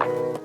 you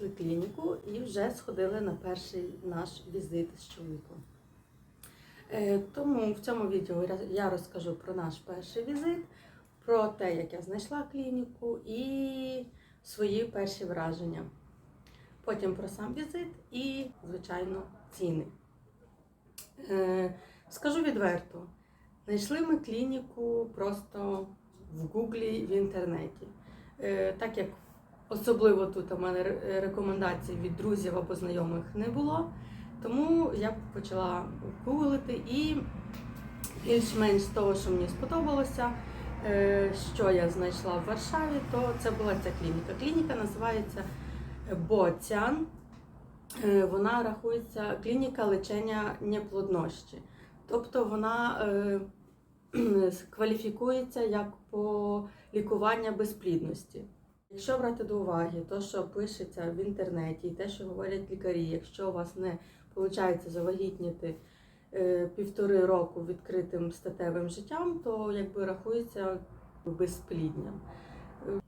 Знайшли клініку і вже сходили на перший наш візит з чоловіком. Е, Тому в цьому відео я- я розкажу про наш перший візит, про те, як я знайшла клініку і свої перші враження. Потім про сам візит і, звичайно, ціни. Е, Скажу відверто, знайшли ми клініку просто в Гуглі в інтернеті. Е, Так як особливо тут у мене рекомендацій від друзів або знайомих не було, тому я почала гуглити і більш-менш з того, що мені сподобалося, е, що я знайшла в Варшаві, то це була ця клініка. Клініка називається Боцян. Е, Вона рахується клініка лечення неплоднощі. Тобто вона е, кваліфікується як по лікування безплідності. Якщо брати до уваги те, що пишеться в інтернеті, і те, що говорять лікарі, якщо у вас не виходить завагітніти е, півтори року відкритим статевим життям, то якби рахується безплідням. Е,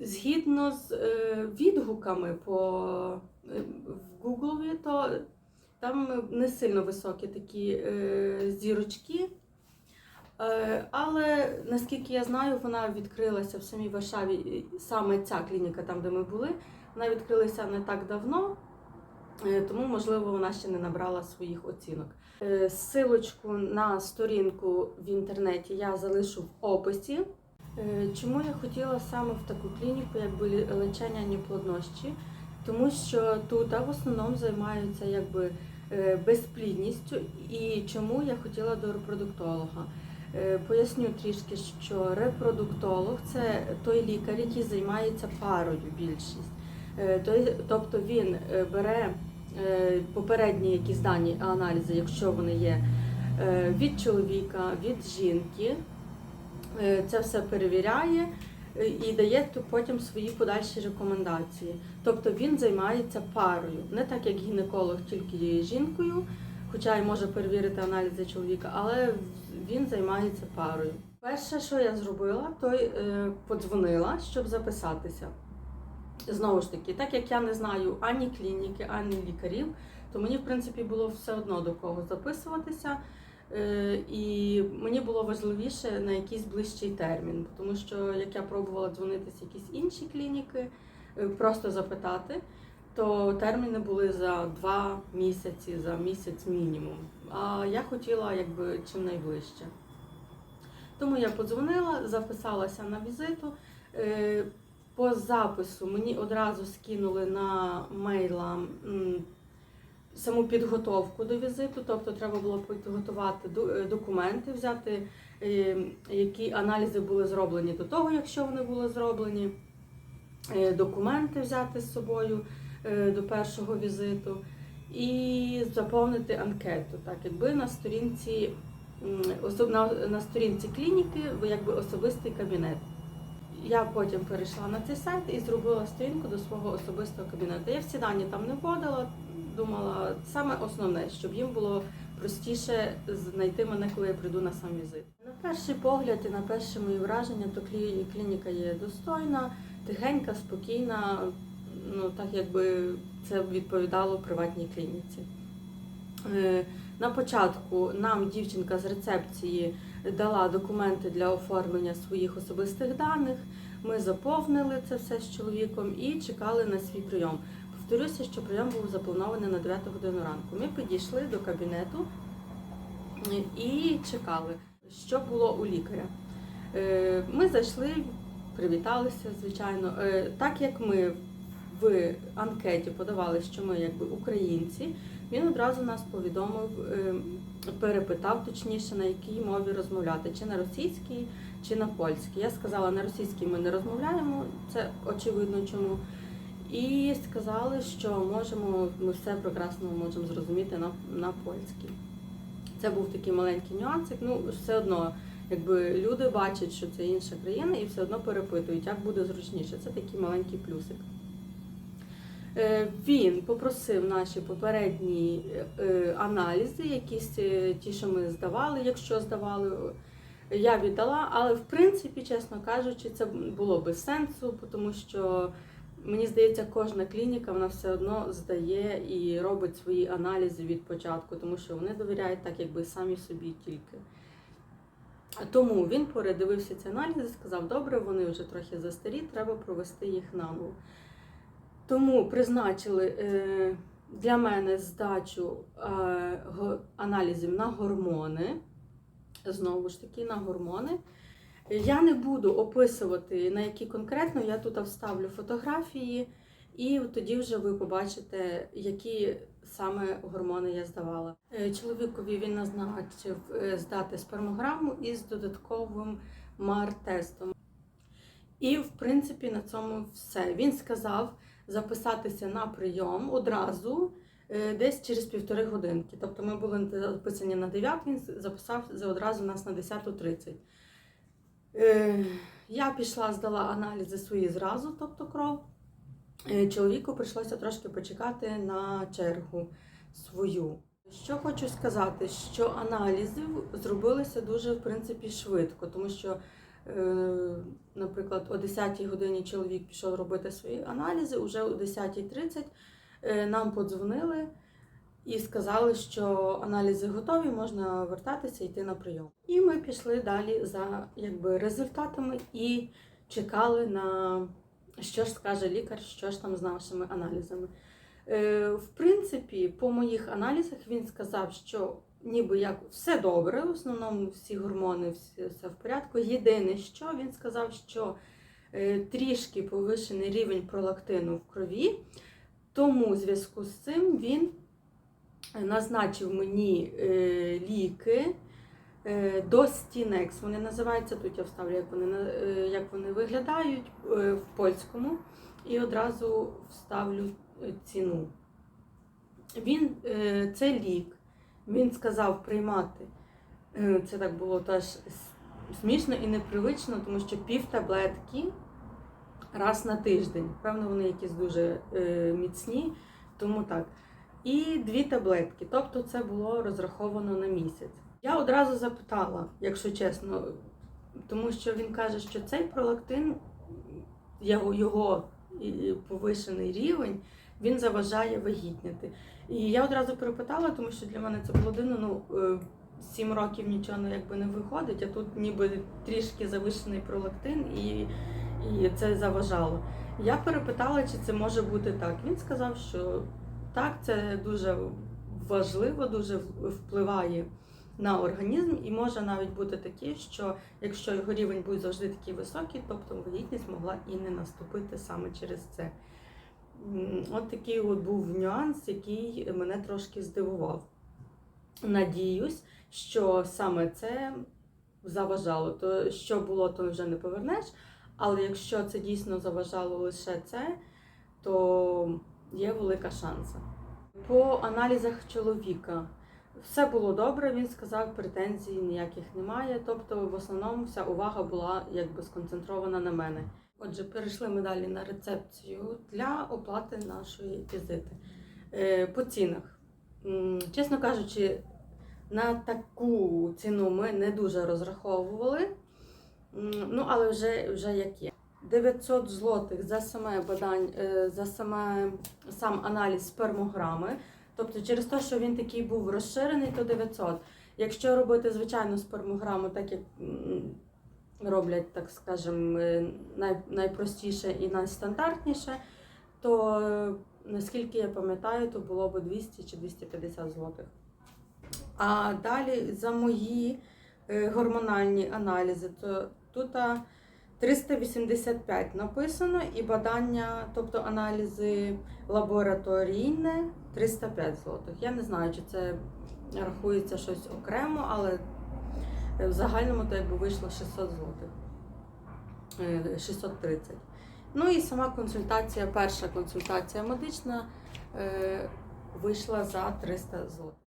Згідно з е, відгуками по в Гуглові, то там не сильно високі такі зірочки. Е, але наскільки я знаю, вона відкрилася в самій Варшаві, саме ця клініка, там де ми були, вона відкрилася не так давно, е, тому, можливо, вона ще не набрала своїх оцінок. Е, Силочку на сторінку в інтернеті я залишу в описі. Чому я хотіла саме в таку клініку, якби лечення неплоднощі? Тому що тут в основному займаються якби безплідністю. І чому я хотіла до репродуктолога? Е, Поясню трішки, що репродуктолог це той лікар, який займається парою більшість. Е, Тобто він е, бере попередні якісь дані аналізи, якщо вони є від чоловіка, від жінки. Це все перевіряє і дає потім свої подальші рекомендації. Тобто він займається парою, не так як гінеколог тільки жінкою, хоча й може перевірити аналізи чоловіка, але він займається парою. Перше, що я зробила, то е, подзвонила, щоб записатися. Знову ж таки, так як я не знаю ані клініки, ані лікарів, то мені, в принципі, було все одно до кого записуватися. Е, І мені було важливіше на якийсь ближчий термін, тому що як я пробувала дзвонитися якісь інші клініки, е, просто запитати, то терміни були за два місяці, за місяць мінімум. А я хотіла якби чим найближче. Тому я подзвонила, записалася на візиту. Е, По запису мені одразу скинули на мейла саму підготовку до візиту, тобто треба було підготувати е, документи, взяти, е, які аналізи були зроблені до того, якщо вони були зроблені, документи взяти з собою до першого візиту і заповнити анкету. Так, якби на сторінці на, сторінці клініки якби особистий кабінет. Я потім перейшла на цей сайт і зробила сторінку до свого особистого кабінету. Я всі дані там не вводила, думала саме основне, щоб їм було простіше знайти мене, коли я прийду на сам візит. На перший погляд і на перше мої враження, то клі- клініка є достойна, тихенька, спокійна, ну так якби це відповідало приватній клініці. Е, На початку нам дівчинка з рецепції дала документи для оформлення своїх особистих даних. Ми заповнили це все з чоловіком і чекали на свій прийом. Повторюся, що прийом був запланований на 9 годину ранку. Ми підійшли до кабінету е, і чекали, що було у лікаря. Е, Ми зайшли, привіталися, звичайно. Так як ми в анкеті подавали, що ми якби українці, він одразу нас повідомив, е, перепитав точніше, на якій мові розмовляти, чи на російській, чи на польській. Я сказала, на російській ми не розмовляємо, це очевидно чому. І сказали, що можемо, ми все прекрасно можемо зрозуміти на, на польській. Це був такий маленький нюансик. Ну, все одно, якби люди бачать, що це інша країна, і все одно перепитують, як буде зручніше. Це такий маленький плюсик. Е, Він попросив наші попередні е, аналізи, якісь е, ті, що ми здавали, якщо здавали. я віддала, але в принципі, чесно кажучи, це було без сенсу, тому що мені здається, кожна клініка вона все одно здає і робить свої аналізи від початку, тому що вони довіряють так, якби самі собі тільки. Тому він передивився ці аналізи, сказав, добре, вони вже трохи застарі, треба провести їх наново. Тому призначили е, для мене здачу е, аналізів на гормони. Знову ж таки, на гормони. Я не буду описувати, на які конкретно, я тут вставлю фотографії, і тоді вже ви побачите, які саме гормони я здавала. Е, Чоловікові він назначив здати спермограму із додатковим МАР-тестом. І, в принципі, на цьому все. Він сказав записатися на прийом одразу е, десь через півтори годинки. Тобто ми були записані на 9, він записав одразу нас на 10.30. Е, Я пішла, здала аналізи свої зразу, тобто кров. Е, Чоловіку прийшлося трошки почекати на чергу свою. Що хочу сказати, що аналізів зробилися дуже в принципі швидко, тому що, наприклад, о 10-й годині чоловік пішов робити свої аналізи, уже о 10.30 е, нам подзвонили і сказали, що аналізи готові, можна вертатися йти на прийом. І ми пішли далі за якби, результатами і чекали на що ж скаже лікар, що ж там з нашими аналізами. Е, в принципі, по моїх аналізах він сказав, що ніби як все добре, в основному всі гормони, всі, все в порядку. Єдине, що він сказав, що е, трішки повишений рівень пролактину в крові, тому в зв'язку з цим він назначив мені е, ліки. е, Достінекс, вони називаються тут. Я вставлю, як вони е, як вони виглядають е, в польському, і одразу вставлю е, ціну. Він е, це лік. Він сказав приймати. Е, Це так було теж смішно і непривично, тому що пів таблетки раз на тиждень. Певно, вони якісь дуже е, міцні, тому так. І дві таблетки. Тобто це було розраховано на місяць. Я одразу запитала, якщо чесно, тому що він каже, що цей пролактин, його, повишений рівень, він заважає вагітніти. І я одразу перепитала, тому що для мене це було дивно. Ну, е, сім років нічого ну, якби не виходить, а тут ніби трішки завишений пролактин, і, і це заважало. Я перепитала, чи це може бути так. Він сказав, що так, це дуже важливо, дуже впливає на організм, і може навіть бути таке, що якщо його рівень буде завжди такий високий, тобто вагітність могла і не наступити саме через це. От такий от був нюанс, який мене трошки здивував. Надіюсь, що саме це заважало. То що було, то вже не повернеш. Але якщо це дійсно заважало лише це, то є велика шанса. По аналізах чоловіка все було добре. Він сказав, претензій ніяких немає. Тобто, в основному вся увага була якби сконцентрована на мене. Отже, перейшли ми далі на рецепцію для оплати нашої візити. Е, По цінах. Чесно кажучи, на таку ціну ми не дуже розраховували. Ну, але вже, вже як є. 900 злотих за саме бадань, е, за саме сам аналіз спермограми. Тобто, через те, що він такий був розширений, то 900. Якщо робити звичайну спермограму, так як роблять, так скажем, е, най, найпростіше і найстандартніше, то е, наскільки я пам'ятаю, то було б 200 чи 250 злотих. А далі за мої е, гормональні аналізи, то тут 385 написано, і бадання, тобто аналізи лабораторійне 305 злотих. Я не знаю, чи це рахується щось окремо, але в загальному то якби вийшло 600 злотих. Е, 630. Ну і сама консультація, перша консультація медична е, вийшла за 300 злотих.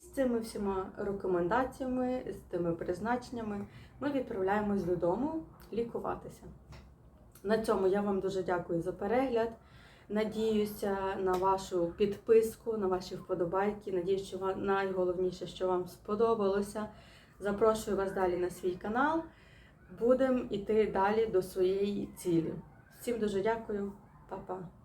З цими всіма рекомендаціями, з тими призначеннями ми відправляємось додому лікуватися. На цьому я вам дуже дякую за перегляд. Надіюся на вашу підписку, на ваші вподобайки. Надіюсь, що вам найголовніше, що вам сподобалося. Запрошую вас далі на свій канал. Будемо йти далі до своєї цілі. Всім дуже дякую, Па-па.